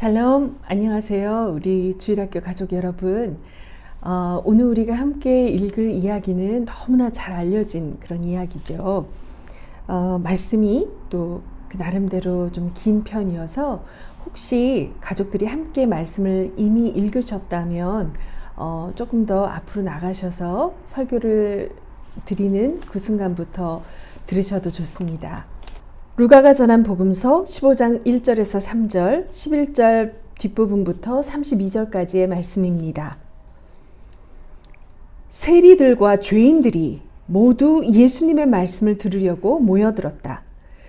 샬롬, 안녕하세요. 우리 주일학교 가족 여러분. 어, 오늘 우리가 함께 읽을 이야기는 너무나 잘 알려진 그런 이야기죠. 어, 말씀이 또 그 나름대로 좀 긴 편이어서 혹시 가족들이 함께 말씀을 이미 읽으셨다면 어, 조금 더 앞으로 나가셔서 설교를 드리는 그 순간부터 들으셔도 좋습니다. 루가가 전한 복음서 15장 1절에서 3절, 11절 뒷부분부터 32절까지의 말씀입니다. 세리들과 죄인들이 모두 예수님의 말씀을 들으려고 모여들었다.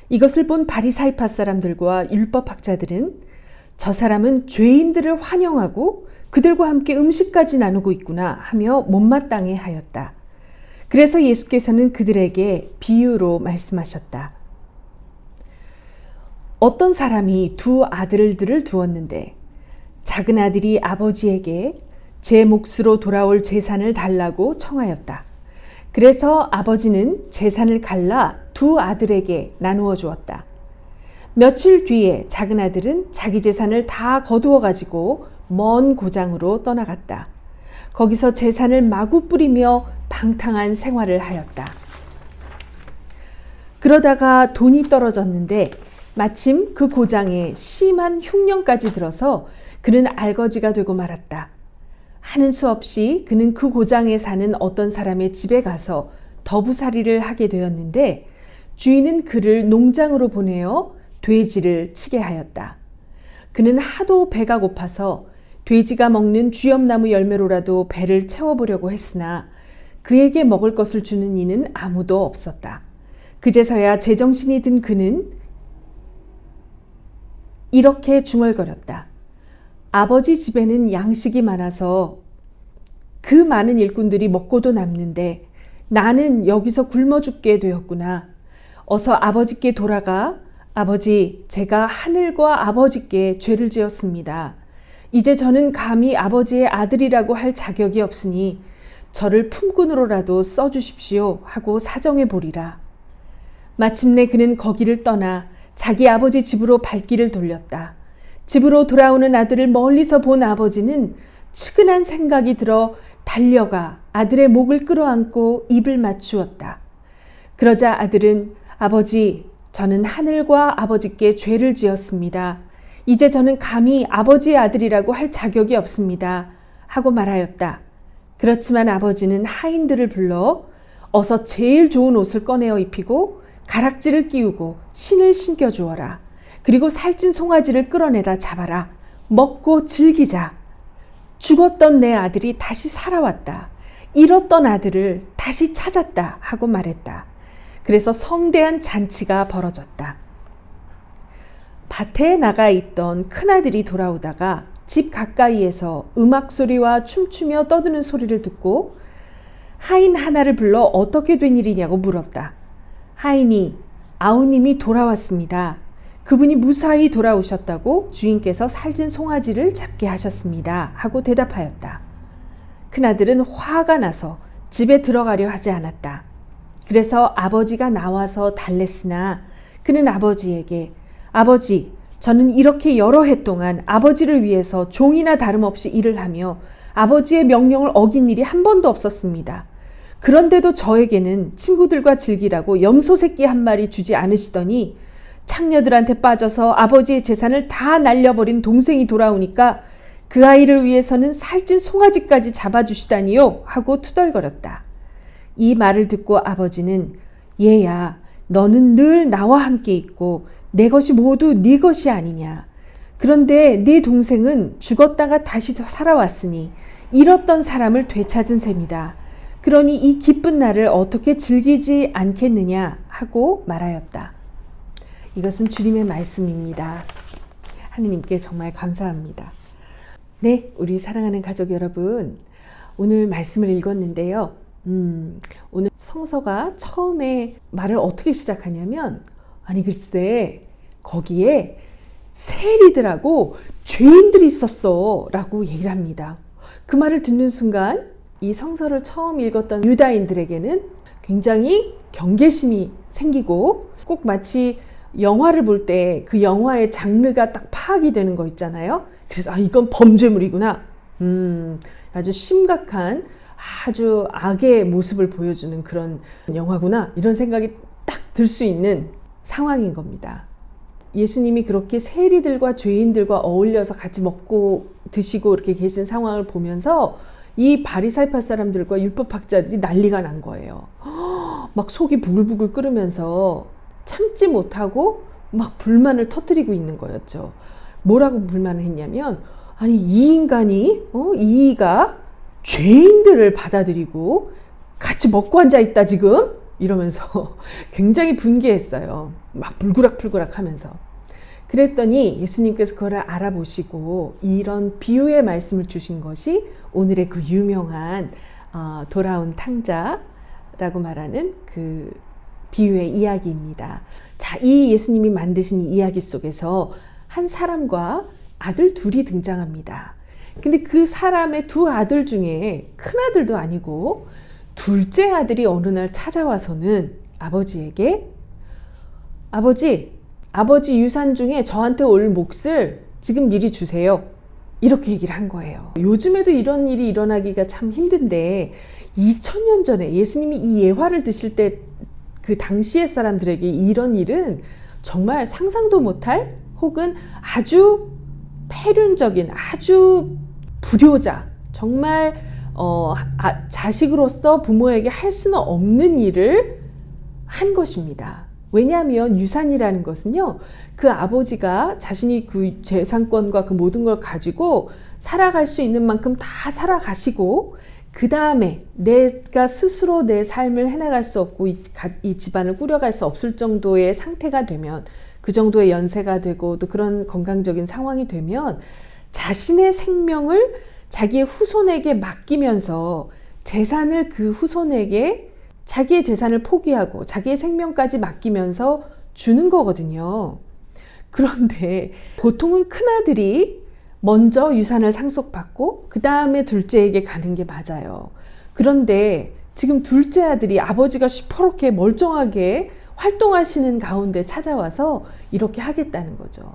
이것을 본 바리사이파 사람들과 율법학자들은 저 사람은 죄인들을 환영하고 그들과 함께 음식까지 나누고 있구나 하며 못마땅해 하였다. 그래서 예수께서는 그들에게 비유로 말씀하셨다. 어떤 사람이 두 아들들을 두었는데 작은 아들이 아버지에게 제 몫으로 돌아올 재산을 달라고 청하였다. 그래서 아버지는 재산을 갈라 두 아들에게 나누어 주었다. 며칠 뒤에 작은 아들은 자기 재산을 다 거두어 가지고 먼 고장으로 떠나갔다. 거기서 재산을 마구 뿌리며 방탕한 생활을 하였다. 그러다가 돈이 떨어졌는데 마침 그 고장에 심한 흉년까지 들어서 그는 알거지가 되고 말았다. 하는 수 없이 그는 그 고장에 사는 어떤 사람의 집에 가서 더부살이를 하게 되었는데 주인은 그를 농장으로 보내어 돼지를 치게 하였다. 그는 하도 배가 고파서 돼지가 먹는 쥐염나무 열매로라도 배를 채워보려고 했으나 그에게 먹을 것을 주는 이는 아무도 없었다. 그제서야 제정신이 든 그는 이렇게 중얼거렸다. 아버지 집에는 양식이 많아서 그 많은 일꾼들이 먹고도 남는데 나는 여기서 굶어 죽게 되었구나. 어서 아버지께 돌아가 아버지, 제가 하늘과 아버지께 죄를 지었습니다. 이제 저는 감히 아버지의 아들이라고 할 자격이 없으니 저를 품꾼으로라도 써주십시오 하고 사정해 보리라. 마침내 그는 거기를 떠나 자기 아버지 집으로 발길을 돌렸다. 집으로 돌아오는 아들을 멀리서 본 아버지는 측은한 생각이 들어 달려가 아들의 목을 끌어안고 입을 맞추었다. 그러자 아들은 아버지, 저는 하늘과 아버지께 죄를 지었습니다. 이제 저는 감히 아버지의 아들이라고 할 자격이 없습니다. 하고 말하였다. 그렇지만 아버지는 하인들을 불러 어서 제일 좋은 옷을 꺼내어 입히고 가락지를 끼우고 신을 신겨 주어라. 그리고 살찐 송아지를 끌어내다 잡아라. 먹고 즐기자. 죽었던 내 아들이 다시 살아왔다. 잃었던 아들을 다시 찾았다. 하고 말했다. 그래서 성대한 잔치가 벌어졌다. 밭에 나가 있던 큰아들이 돌아오다가 집 가까이에서 음악 소리와 춤추며 떠드는 소리를 듣고 하인 하나를 불러 어떻게 된 일이냐고 물었다. 하인이 아우님이 돌아왔습니다. 그분이 무사히 돌아오셨다고 주인께서 살진 송아지를 잡게 하셨습니다. 하고 대답하였다. 큰아들은 화가 나서 집에 들어가려 하지 않았다. 그래서 아버지가 나와서 달랬으나 그는 아버지에게 아버지, 저는 이렇게 여러 해 동안 아버지를 위해서 종이나 다름없이 일을 하며 아버지의 명령을 어긴 일이 한 번도 없었습니다. 그런데도 저에게는 친구들과 즐기라고 염소 새끼 한 마리 주지 않으시더니 창녀들한테 빠져서 아버지의 재산을 다 날려버린 동생이 돌아오니까 그 아이를 위해서는 살찐 송아지까지 잡아주시다니요 하고 투덜거렸다. 이 말을 듣고 아버지는 얘야 너는 늘 나와 함께 있고 내 것이 모두 네 것이 아니냐. 그런데 네 동생은 죽었다가 다시 살아왔으니 잃었던 사람을 되찾은 셈이다. 그러니 이 기쁜 날을 어떻게 즐기지 않겠느냐 하고 말하였다. 이것은 주님의 말씀입니다. 하느님께 정말 감사합니다. 네, 우리 사랑하는 가족 여러분. 오늘 말씀을 읽었는데요. 음, 오늘 성서가 처음에 말을 어떻게 시작하냐면, 아니, 글쎄, 거기에 세리들하고 죄인들이 있었어. 라고 얘기를 합니다. 그 말을 듣는 순간, 이 성서를 처음 읽었던 유다인들에게는 굉장히 경계심이 생기고 꼭 마치 영화를 볼 때 그 영화의 장르가 딱 파악이 되는 거 있잖아요. 그래서 아 이건 범죄물이구나. 음, 아주 심각한 아주 악의 모습을 보여주는 그런 영화구나. 이런 생각이 딱 들 수 있는 상황인 겁니다. 예수님이 그렇게 세리들과 죄인들과 어울려서 같이 먹고 드시고 이렇게 계신 상황을 보면서 이 바리사이파 사람들과 율법학자들이 난리가 난 거예요. 막 속이 부글부글 끓으면서 참지 못하고 막 불만을 터뜨리고 있는 거였죠. 뭐라고 불만을 했냐면 아니 이 인간이 어, 이가 죄인들을 받아들이고 같이 먹고 앉아 있다 지금 이러면서 굉장히 분개했어요. 막 불구락불구락 하면서. 그랬더니 예수님께서 그걸 알아보시고 이런 비유의 말씀을 주신 것이 오늘의 그 유명한 어, 돌아온 탕자라고 말하는 그 비유의 이야기입니다. 자, 이 예수님이 만드신 이 이야기 속에서 한 사람과 아들 둘이 등장합니다. 근데 그 사람의 두 아들 중에 큰 아들도 아니고 둘째 아들이 어느 날 찾아와서는 아버지에게 아버지, 아버지 유산 중에 저한테 올 몫을 지금 미리 주세요. 이렇게 얘기를 한 거예요. 요즘에도 이런 일이 일어나기가 참 힘든데 2000년 전에 예수님이 이 예화를 드실 때 그 당시의 사람들에게 이런 일은 정말 상상도 못할 혹은 아주 폐륜적인 아주 불효자 정말 어, 아, 자식으로서 부모에게 할 수는 없는 일을 한 것입니다. 왜냐하면 유산이라는 것은요, 그 아버지가 자신이 그 재산권과 그 모든 걸 가지고 살아갈 수 있는 만큼 다 살아가시고, 그 다음에 내가 스스로 내 삶을 해나갈 수 없고 이, 이 집안을 꾸려갈 수 없을 정도의 상태가 되면 그 정도의 연세가 되고 또 그런 건강적인 상황이 되면 자신의 생명을 자기의 후손에게 맡기면서 재산을 그 후손에게 자기의 재산을 포기하고 자기의 생명까지 맡기면서 주는 거거든요. 그런데 보통은 큰아들이 먼저 유산을 상속받고 그 다음에 둘째에게 가는 게 맞아요. 그런데 지금 둘째 아들이 아버지가 시퍼렇게 멀쩡하게 활동하시는 가운데 찾아와서 이렇게 하겠다는 거죠.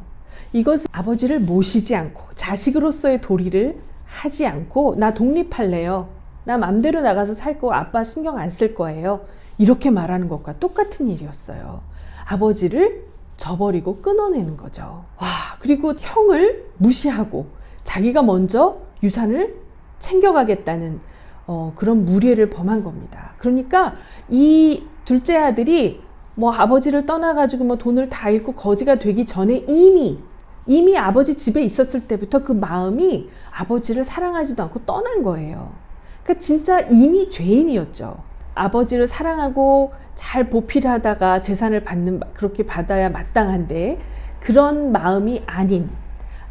이것은 아버지를 모시지 않고 자식으로서의 도리를 하지 않고 나 독립할래요. 나 맘대로 나가서 살 거 아빠 신경 안 쓸 거예요. 이렇게 말하는 것과 똑같은 일이었어요. 아버지를 저버리고 끊어내는 거죠. 와, 그리고 형을 무시하고 자기가 먼저 유산을 챙겨가겠다는 어, 그런 무례를 범한 겁니다. 그러니까 이 둘째 아들이 뭐 아버지를 떠나가지고 뭐 돈을 다 잃고 거지가 되기 전에 이미 이미 아버지 집에 있었을 때부터 그 마음이 아버지를 사랑하지도 않고 떠난 거예요. 그러니까 진짜 이미 죄인이었죠. 아버지를 사랑하고 잘 보필하다가 재산을 받는 그렇게 받아야 마땅한데 그런 마음이 아닌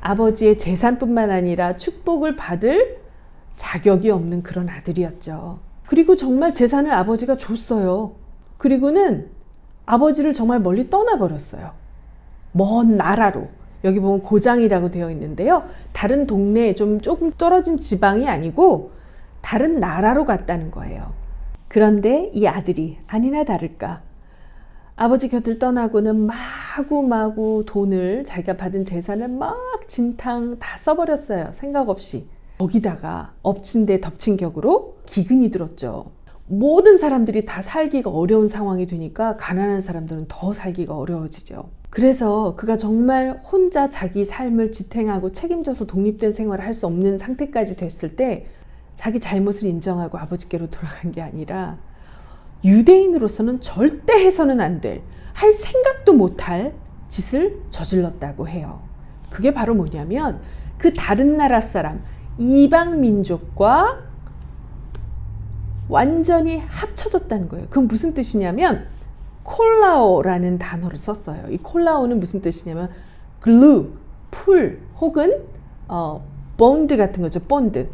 아버지의 재산뿐만 아니라 축복을 받을 자격이 없는 그런 아들이었죠. 그리고 정말 재산을 아버지가 줬어요. 그리고는 아버지를 정말 멀리 떠나버렸어요. 먼 나라로. 여기 보면 고장이라고 되어 있는데요. 다른 동네에 좀 조금 떨어진 지방이 아니고 다른 나라로 갔다는 거예요. 그런데 이 아들이 아니나 다를까 아버지 곁을 떠나고는 마구마구 돈을 자기가 받은 재산을 막 진탕 다 써버렸어요. 생각 없이. 거기다가 엎친 데 덮친 격으로 기근이 들었죠. 모든 사람들이 다 살기가 어려운 상황이 되니까 가난한 사람들은 더 살기가 어려워지죠. 그래서 그가 정말 혼자 자기 삶을 지탱하고 책임져서 독립된 생활을 할 수 없는 상태까지 됐을 때 자기 잘못을 인정하고 아버지께로 돌아간 게 아니라 유대인으로서는 절대 해서는 안 될, 할 생각도 못할 짓을 저질렀다고 해요. 그게 바로 뭐냐면 그 다른 나라 사람, 이방 민족과 완전히 합쳐졌다는 거예요. 그건 무슨 뜻이냐면 콜라오라는 단어를 썼어요. 이 콜라오는 무슨 뜻이냐면 글루, 풀 혹은 어, 본드 같은 거죠. 본드.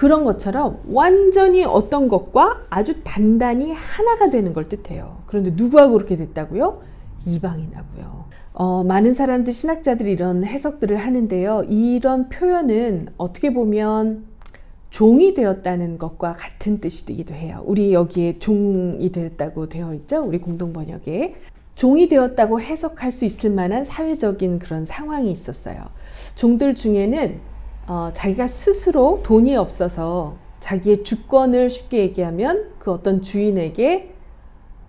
그런 것처럼 완전히 어떤 것과 아주 단단히 하나가 되는 걸 뜻해요. 그런데 누구하고 그렇게 됐다고요? 이방인하고요. 어, 많은 사람들, 신학자들이 이런 해석들을 하는데요. 이런 표현은 어떻게 보면 종이 되었다는 것과 같은 뜻이기도 해요. 우리 여기에 종이 되었다고 되어 있죠? 우리 공동 번역에. 종이 되었다고 해석할 수 있을 만한 사회적인 그런 상황이 있었어요. 종들 중에는 어, 자기가 스스로 돈이 없어서 자기의 주권을 쉽게 얘기하면 그 어떤 주인에게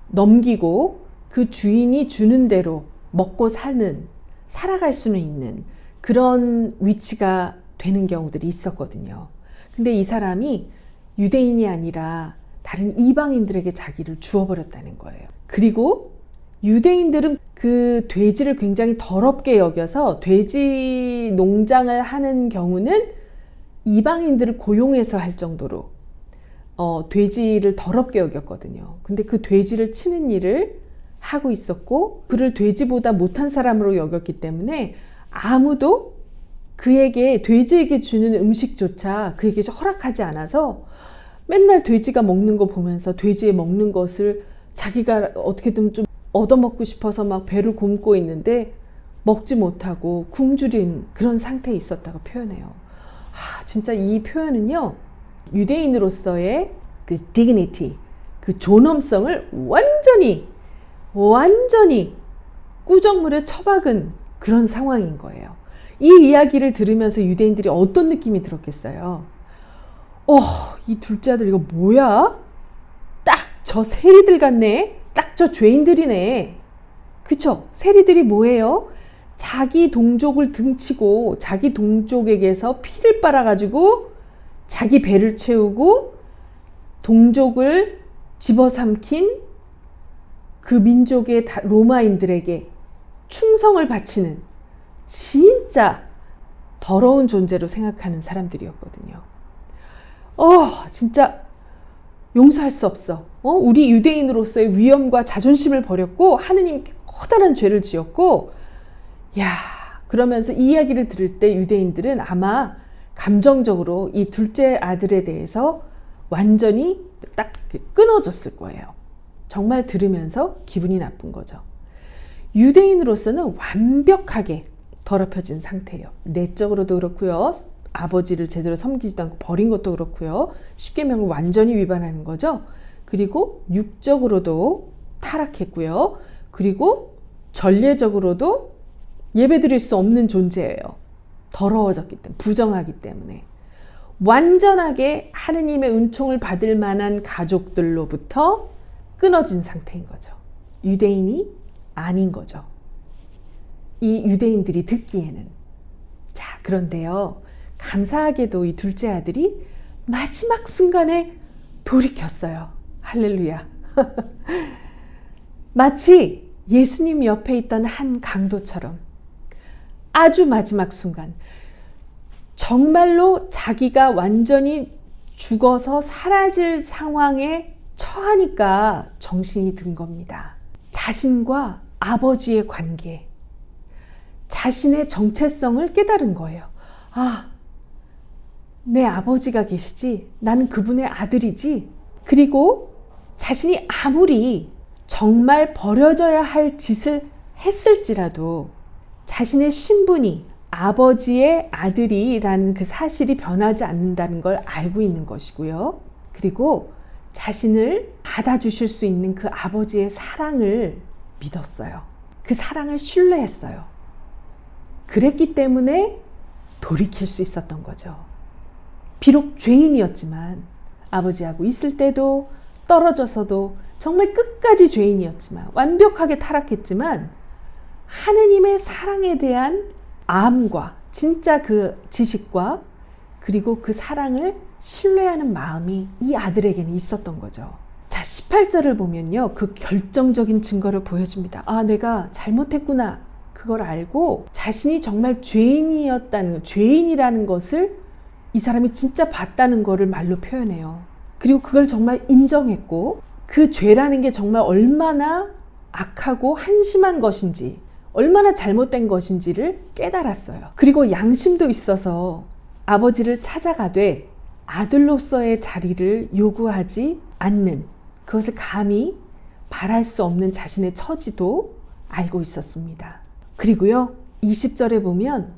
넘기고 그 주인이 주는 대로 먹고 사는, 살아갈 수는 있는 그런 위치가 되는 경우들이 있었거든요. 근데 이 사람이 유대인이 아니라 다른 이방인들에게 자기를 주어버렸다는 거예요. 그리고 유대인들은 그 돼지를 굉장히 더럽게 여겨서 돼지 농장을 하는 경우는 이방인들을 고용해서 할 정도로 어, 돼지를 더럽게 여겼거든요. 근데 그 돼지를 치는 일을 하고 있었고 그를 돼지보다 못한 사람으로 여겼기 때문에 아무도 그에게 돼지에게 주는 음식조차 그에게 허락하지 않아서 맨날 돼지가 먹는 거 보면서 돼지에 먹는 것을 자기가 어떻게든 좀 얻어먹고 싶어서 막 배를 곪고 있는데 먹지 못하고 굶주린 그런 상태에 있었다고 표현해요. 하, 진짜 이 표현은요, 유대인으로서의 그 dignity, 그 존엄성을 완전히, 완전히 꾸정물에 처박은 그런 상황인 거예요. 이 이야기를 들으면서 유대인들이 어떤 느낌이 들었겠어요? 어, 이 둘째 아들 이거 뭐야? 딱 저 세리들 같네? 딱 저 죄인들이네. 그쵸? 세리들이 뭐예요? 자기 동족을 등치고 자기 동족에게서 피를 빨아가지고 자기 배를 채우고 동족을 집어삼킨 그 민족의 로마인들에게 충성을 바치는 진짜 더러운 존재로 생각하는 사람들이었거든요. 어, 진짜 용서할 수 없어. 어, 우리 유대인으로서의 위엄과 자존심을 버렸고 하느님께 커다란 죄를 지었고 야, 그러면서 이 이야기를 들을 때 유대인들은 아마 감정적으로 이 둘째 아들에 대해서 완전히 딱 끊어졌을 거예요. 정말 들으면서 기분이 나쁜 거죠. 유대인으로서는 완벽하게 더럽혀진 상태예요. 내적으로도 그렇고요. 아버지를 제대로 섬기지도 않고 버린 것도 그렇고요. 십계명을 완전히 위반하는 거죠. 그리고 육적으로도 타락했고요. 그리고 전례적으로도 예배드릴 수 없는 존재예요. 더러워졌기 때문에, 부정하기 때문에. 완전하게 하느님의 은총을 받을 만한 가족들로부터 끊어진 상태인 거죠. 유대인이 아닌 거죠. 이 유대인들이 듣기에는. 자, 그런데요. 감사하게도 이 둘째 아들이 마지막 순간에 돌이켰어요. 할렐루야. 마치 예수님 옆에 있던 한 강도처럼 아주 마지막 순간 정말로 자기가 완전히 죽어서 사라질 상황에 처하니까 정신이 든 겁니다. 자신과 아버지의 관계, 자신의 정체성을 깨달은 거예요. 아, 내 아버지가 계시지? 나는 그분의 아들이지? 그리고 자신이 아무리 정말 버려져야 할 짓을 했을지라도 자신의 신분이 아버지의 아들이라는 그 사실이 변하지 않는다는 걸 알고 있는 것이고요. 그리고 자신을 받아주실 수 있는 그 아버지의 사랑을 믿었어요. 그 사랑을 신뢰했어요. 그랬기 때문에 돌이킬 수 있었던 거죠. 비록 죄인이었지만 아버지하고 있을 때도 떨어져서도 정말 끝까지 죄인이었지만 완벽하게 타락했지만 하느님의 사랑에 대한 암과 진짜 그 지식과 그리고 그 사랑을 신뢰하는 마음이 이 아들에게는 있었던 거죠. 자, 18절을 보면요. 그 결정적인 증거를 보여줍니다. 아, 내가 잘못했구나. 그걸 알고 자신이 정말 죄인이었다는, 죄인이라는 것을 이 사람이 진짜 봤다는 것을 말로 표현해요. 그리고 그걸 정말 인정했고 그 죄라는 게 정말 얼마나 악하고 한심한 것인지 얼마나 잘못된 것인지를 깨달았어요. 그리고 양심도 있어서 아버지를 찾아가되 아들로서의 자리를 요구하지 않는 그것을 감히 바랄 수 없는 자신의 처지도 알고 있었습니다. 그리고요, 20절에 보면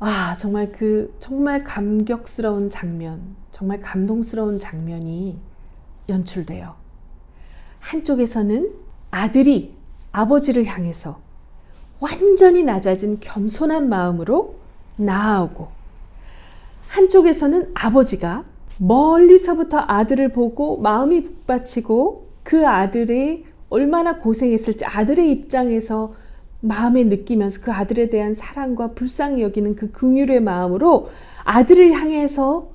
아, 정말 그 정말 감격스러운 장면, 정말 감동스러운 장면이 연출돼요. 한쪽에서는 아들이 아버지를 향해서 완전히 낮아진 겸손한 마음으로 나아오고 한쪽에서는 아버지가 멀리서부터 아들을 보고 마음이 북받치고 그 아들이 얼마나 고생했을지 아들의 입장에서 마음에 느끼면서 그 아들에 대한 사랑과 불쌍히 여기는 그 긍휼의 마음으로 아들을 향해서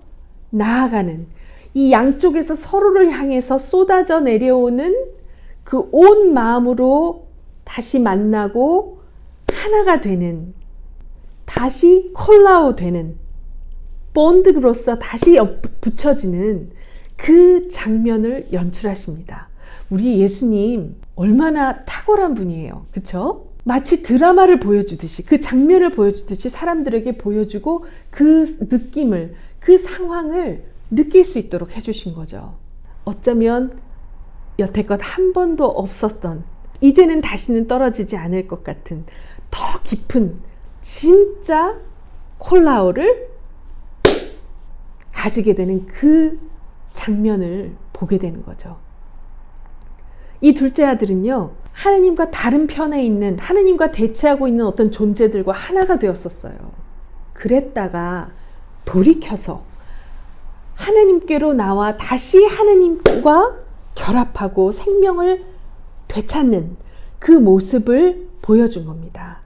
나아가는 이 양쪽에서 서로를 향해서 쏟아져 내려오는 그 온 마음으로 다시 만나고 하나가 되는 다시 콜라우 되는 본드로서 다시 옆- 붙여지는 그 장면을 연출하십니다. 우리 예수님 얼마나 탁월한 분이에요. 그쵸? 마치 드라마를 보여주듯이 그 장면을 보여주듯이 사람들에게 보여주고 그 느낌을 그 상황을 느낄 수 있도록 해주신 거죠. 어쩌면 여태껏 한 번도 없었던 이제는 다시는 떨어지지 않을 것 같은 더 깊은 진짜 콜라오를 가지게 되는 그 장면을 보게 되는 거죠. 이 둘째 아들은요, 하느님과 다른 편에 있는, 하느님과 대체하고 있는 어떤 존재들과 하나가 되었었어요. 그랬다가 돌이켜서 하느님께로 나와 다시 하느님과 결합하고 생명을 되찾는 그 모습을 보여준 겁니다.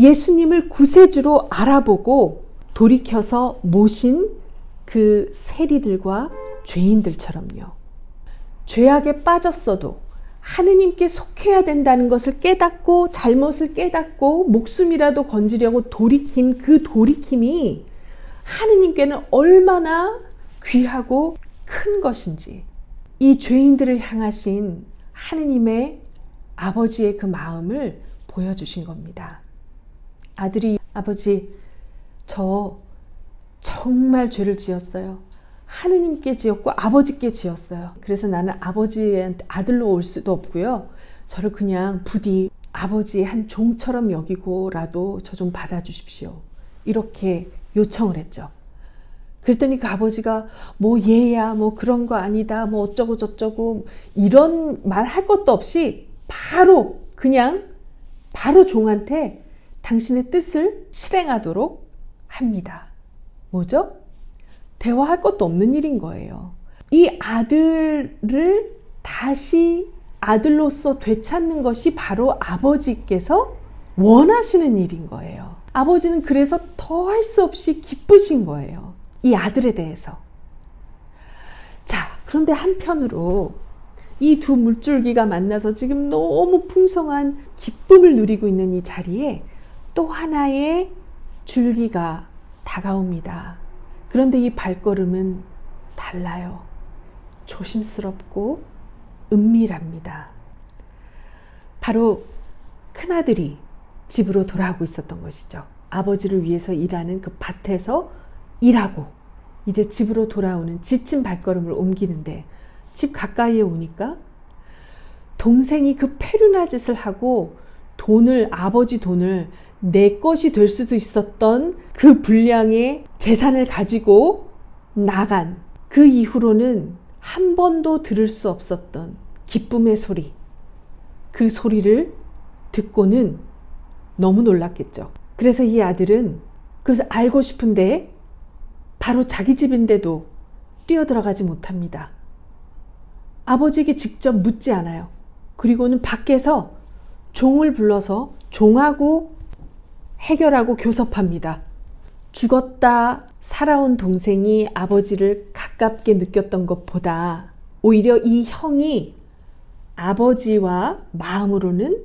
예수님을 구세주로 알아보고 돌이켜서 모신 그 세리들과 죄인들처럼요. 죄악에 빠졌어도 하느님께 속해야 된다는 것을 깨닫고 잘못을 깨닫고 목숨이라도 건지려고 돌이킨 그 돌이킴이 하느님께는 얼마나 귀하고 큰 것인지 이 죄인들을 향하신 하느님의 아버지의 그 마음을 보여주신 겁니다. 아들이 아버지 저 정말 죄를 지었어요. 하느님께 지었고 아버지께 지었어요. 그래서 나는 아버지한테 아들로 올 수도 없고요. 저를 그냥 부디 아버지의 한 종처럼 여기고라도 저 좀 받아주십시오. 이렇게 요청을 했죠. 그랬더니 그 아버지가 뭐 얘야 뭐 그런 거 아니다 뭐 어쩌고 저쩌고 이런 말 할 것도 없이 바로 그냥 바로 종한테 당신의 뜻을 실행하도록 합니다. 뭐죠? 대화할 것도 없는 일인 거예요. 이 아들을 다시 아들로서 되찾는 것이 바로 아버지께서 원하시는 일인 거예요. 아버지는 그래서 더 할 수 없이 기쁘신 거예요. 이 아들에 대해서. 자, 그런데 한편으로 이 두 물줄기가 만나서 지금 너무 풍성한 기쁨을 누리고 있는 이 자리에 또 하나의 줄기가 다가옵니다. 그런데 이 발걸음은 달라요. 조심스럽고 은밀합니다. 바로 큰아들이 집으로 돌아오고 있었던 것이죠. 아버지를 위해서 일하는 그 밭에서 일하고 이제 집으로 돌아오는 지친 발걸음을 옮기는데 집 가까이에 오니까 동생이 그 페류나 짓을 하고 돈을 아버지 돈을 내 것이 될 수도 있었던 그 분량의 재산을 가지고 나간 그 이후로는 한 번도 들을 수 없었던 기쁨의 소리 그 소리를 듣고는 너무 놀랐겠죠. 그래서 이 아들은 그것을 알고 싶은데 바로 자기 집인데도 뛰어들어가지 못합니다. 아버지에게 직접 묻지 않아요. 그리고는 밖에서 종을 불러서 종하고 해결하고 교섭합니다. 죽었다 살아온 동생이 아버지를 가깝게 느꼈던 것보다 오히려 이 형이 아버지와 마음으로는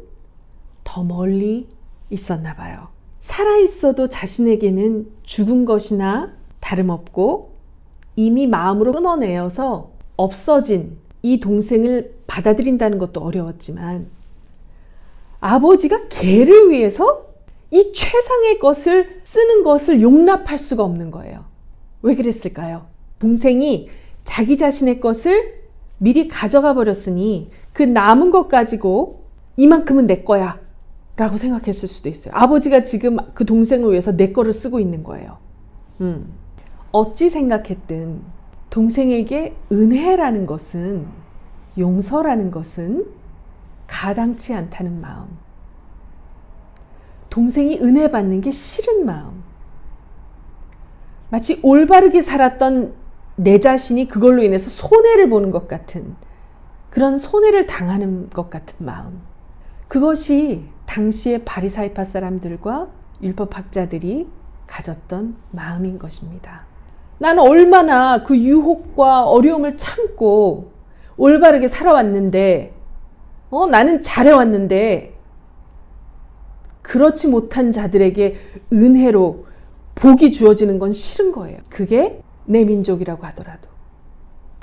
더 멀리 있었나 봐요. 살아 있어도 자신에게는 죽은 것이나 다름없고 이미 마음으로 끊어내어서 없어진 이 동생을 받아들인다는 것도 어려웠지만 아버지가 개를 위해서 이 최상의 것을 쓰는 것을 용납할 수가 없는 거예요. 왜 그랬을까요? 동생이 자기 자신의 것을 미리 가져가 버렸으니 그 남은 것 가지고 이만큼은 내 거야. 라고 생각했을 수도 있어요. 아버지가 지금 그 동생을 위해서 내 거를 쓰고 있는 거예요. 음. 어찌 생각했든 동생에게 은혜라는 것은 용서라는 것은 가당치 않다는 마음. 동생이 은혜 받는 게 싫은 마음. 마치 올바르게 살았던 내 자신이 그걸로 인해서 손해를 보는 것 같은 그런 손해를 당하는 것 같은 마음. 그것이 당시의 바리사이파 사람들과 율법학자들이 가졌던 마음인 것입니다. 나는 얼마나 그 유혹과 어려움을 참고 올바르게 살아왔는데, 어, 나는 잘해왔는데, 그렇지 못한 자들에게 은혜로 복이 주어지는 건 싫은 거예요. 그게 내 민족이라고 하더라도,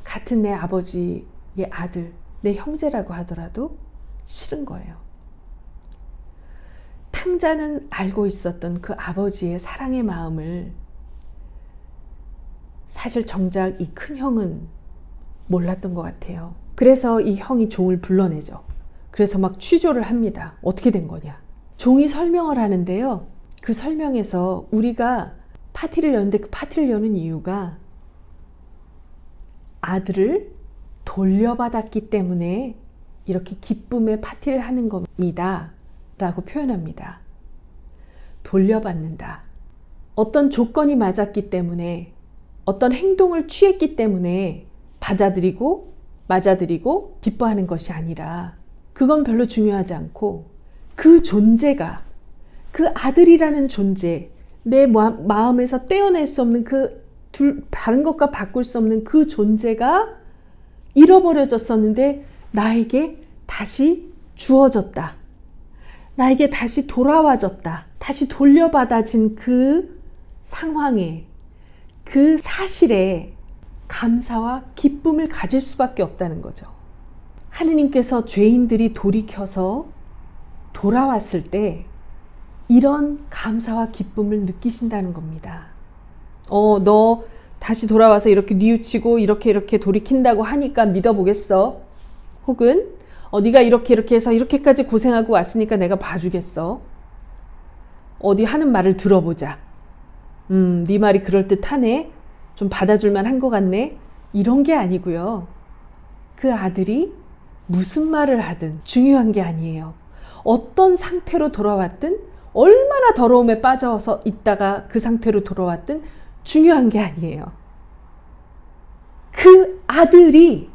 같은 내 아버지의 아들, 내 형제라고 하더라도 싫은 거예요. 탕자는 알고 있었던 그 아버지의 사랑의 마음을 사실 정작 이 큰 형은 몰랐던 것 같아요. 그래서 이 형이 종을 불러내죠. 그래서 막 취조를 합니다. 어떻게 된 거냐. 종이 설명을 하는데요. 그 설명에서 우리가 파티를 여는데 그 파티를 여는 이유가 아들을 돌려받았기 때문에 이렇게 기쁨의 파티를 하는 겁니다. 라고 표현합니다. 돌려받는다. 어떤 조건이 맞았기 때문에 어떤 행동을 취했기 때문에 받아들이고 맞아들이고 기뻐하는 것이 아니라 그건 별로 중요하지 않고 그 존재가 그 아들이라는 존재 내 마음에서 떼어낼 수 없는 그 둘, 다른 것과 바꿀 수 없는 그 존재가 잃어버려졌었는데 나에게 다시 주어졌다. 나에게 다시 돌아와졌다. 다시 돌려받아진 그 상황에, 그 사실에 감사와 기쁨을 가질 수밖에 없다는 거죠. 하느님께서 죄인들이 돌이켜서 돌아왔을 때 이런 감사와 기쁨을 느끼신다는 겁니다. 어, 너 다시 돌아와서 이렇게 뉘우치고 이렇게 이렇게 돌이킨다고 하니까 믿어보겠어. 혹은 어, 네가 이렇게 이렇게 해서 이렇게까지 고생하고 왔으니까 내가 봐주겠어. 어디 하는 말을 들어보자. 음, 네 말이 그럴 듯하네. 좀 받아줄만 한 것 같네. 이런 게 아니고요. 그 아들이 무슨 말을 하든 중요한 게 아니에요. 어떤 상태로 돌아왔든 얼마나 더러움에 빠져서 있다가 그 상태로 돌아왔든 중요한 게 아니에요. 그 아들이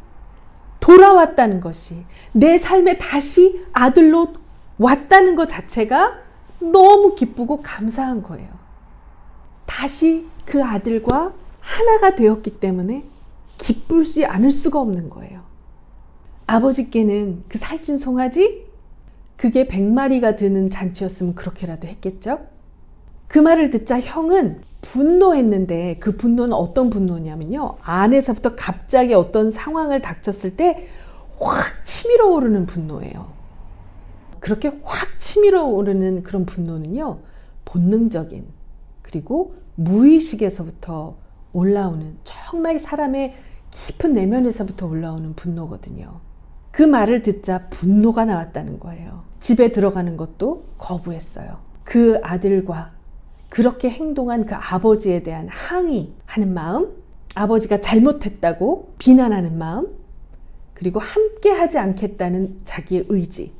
돌아왔다는 것이 내 삶에 다시 아들로 왔다는 것 자체가 너무 기쁘고 감사한 거예요. 다시 그 아들과 하나가 되었기 때문에 기쁘지 않을 수가 없는 거예요. 아버지께는 그 살찐 송아지 그게 100마리가 드는 잔치였으면 그렇게라도 했겠죠? 그 말을 듣자 형은 분노했는데 그 분노는 어떤 분노냐면요. 안에서부터 갑자기 어떤 상황을 닥쳤을 때 확 치밀어 오르는 분노예요. 그렇게 확 치밀어 오르는 그런 분노는요. 본능적인 그리고 무의식에서부터 올라오는 정말 사람의 깊은 내면에서부터 올라오는 분노거든요. 그 말을 듣자 분노가 나왔다는 거예요. 집에 들어가는 것도 거부했어요. 그 아들과 그렇게 행동한 그 아버지에 대한 항의하는 마음, 아버지가 잘못했다고 비난하는 마음, 그리고 함께 하지 않겠다는 자기의 의지.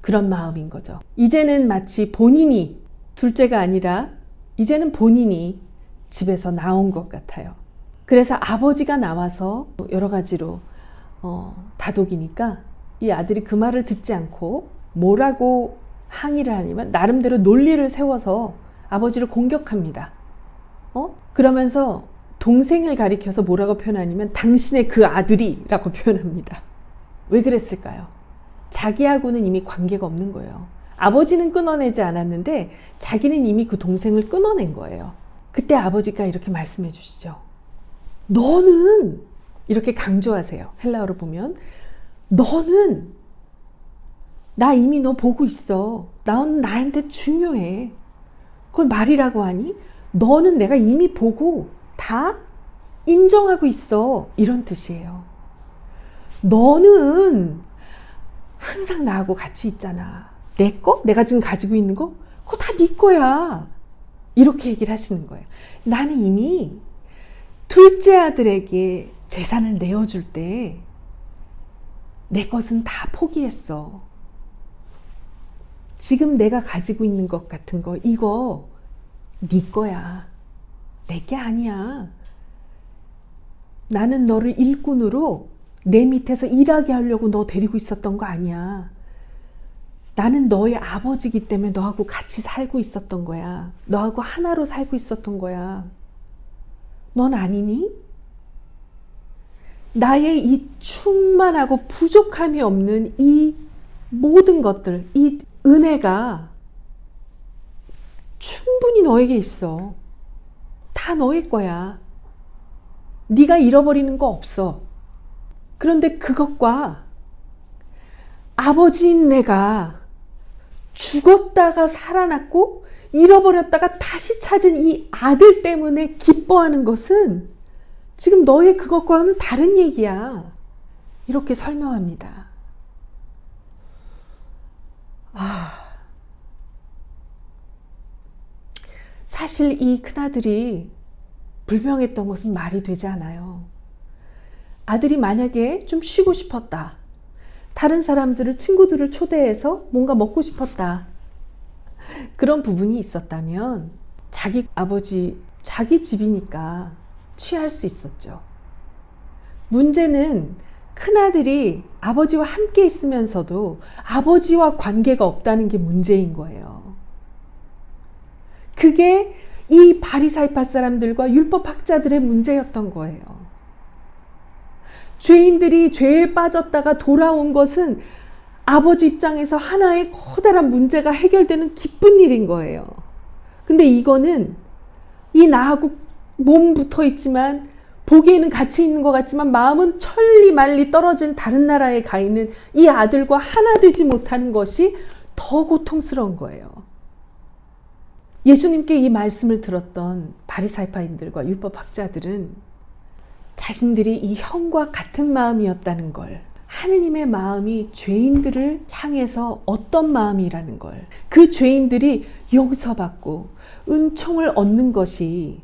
그런 마음인 거죠. 이제는 마치 본인이 둘째가 아니라 이제는 본인이 집에서 나온 것 같아요. 그래서 아버지가 나와서 여러 가지로 어, 다독이니까 이 아들이 그 말을 듣지 않고 뭐라고 항의를 하냐면 나름대로 논리를 세워서 아버지를 공격합니다. 어? 그러면서 동생을 가리켜서 뭐라고 표현하냐면 당신의 그 아들이라고 표현합니다. 왜 그랬을까요? 자기하고는 이미 관계가 없는 거예요. 아버지는 끊어내지 않았는데 자기는 이미 그 동생을 끊어낸 거예요. 그때 아버지가 이렇게 말씀해 주시죠. 너는 이렇게 강조하세요. 헬라어로 보면 너는 나 이미 너 보고 있어. 넌 나한테 중요해. 그걸 말이라고 하니 너는 내가 이미 보고 다 인정하고 있어. 이런 뜻이에요. 너는 항상 나하고 같이 있잖아. 내 거? 내가 지금 가지고 있는 거? 그거 다 네 거야. 이렇게 얘기를 하시는 거예요. 나는 이미 둘째 아들에게 재산을 내어줄 때 내 것은 다 포기했어. 지금 내가 가지고 있는 것 같은 거, 이거 네 거야. 내 게 아니야. 나는 너를 일꾼으로 내 밑에서 일하게 하려고 너 데리고 있었던 거 아니야. 나는 너의 아버지기 때문에 너하고 같이 살고 있었던 거야. 너하고 하나로 살고 있었던 거야. 넌 아니니? 나의 이 충만하고 부족함이 없는 이 모든 것들, 이 은혜가 충분히 너에게 있어. 다 너의 거야. 네가 잃어버리는 거 없어. 그런데 그것과 아버지인 내가 죽었다가 살아났고 잃어버렸다가 다시 찾은 이 아들 때문에 기뻐하는 것은 지금 너의 그것과는 다른 얘기야. 이렇게 설명합니다. 아, 사실 이 큰아들이 불평했던 것은 말이 되지 않아요. 아들이 만약에 좀 쉬고 싶었다. 다른 사람들을, 친구들을 초대해서 뭔가 먹고 싶었다. 그런 부분이 있었다면 자기 아버지, 자기 집이니까 취할 수 있었죠. 문제는 큰아들이 아버지와 함께 있으면서도 아버지와 관계가 없다는 게 문제인 거예요. 그게 이 바리사이파 사람들과 율법 학자들의 문제였던 거예요. 죄인들이 죄에 빠졌다가 돌아온 것은 아버지 입장에서 하나의 커다란 문제가 해결되는 기쁜 일인 거예요. 근데 이거는 이 나하고 몸 붙어 있지만 보기에는 같이 있는 것 같지만 마음은 천리 말리 떨어진 다른 나라에 가 있는 이 아들과 하나 되지 못하는 것이 더 고통스러운 거예요. 예수님께 이 말씀을 들었던 바리사이파인들과 율법 학자들은 자신들이 이 형과 같은 마음이었다는 걸 하느님의 마음이 죄인들을 향해서 어떤 마음이라는 걸 그 죄인들이 용서받고 은총을 얻는 것이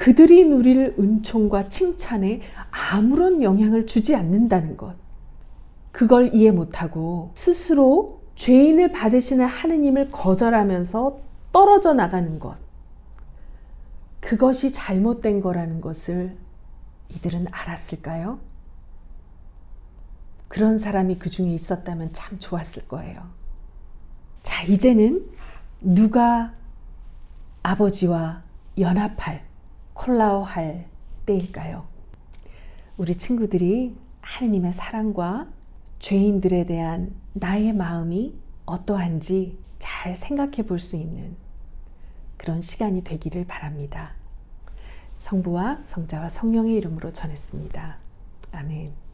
그들이 누릴 은총과 칭찬에 아무런 영향을 주지 않는다는 것. 그걸 이해 못하고 스스로 죄인을 받으시는 하느님을 거절하면서 떨어져 나가는 것. 그것이 잘못된 거라는 것을 이들은 알았을까요? 그런 사람이 그 중에 있었다면 참 좋았을 거예요. 자, 이제는 누가 아버지와 연합할, 콜라오할 때일까요? 우리 친구들이 하느님의 사랑과 죄인들에 대한 나의 마음이 어떠한지 잘 생각해 볼 수 있는 그런 시간이 되기를 바랍니다. 성부와 성자와 성령의 이름으로 전했습니다. 아멘.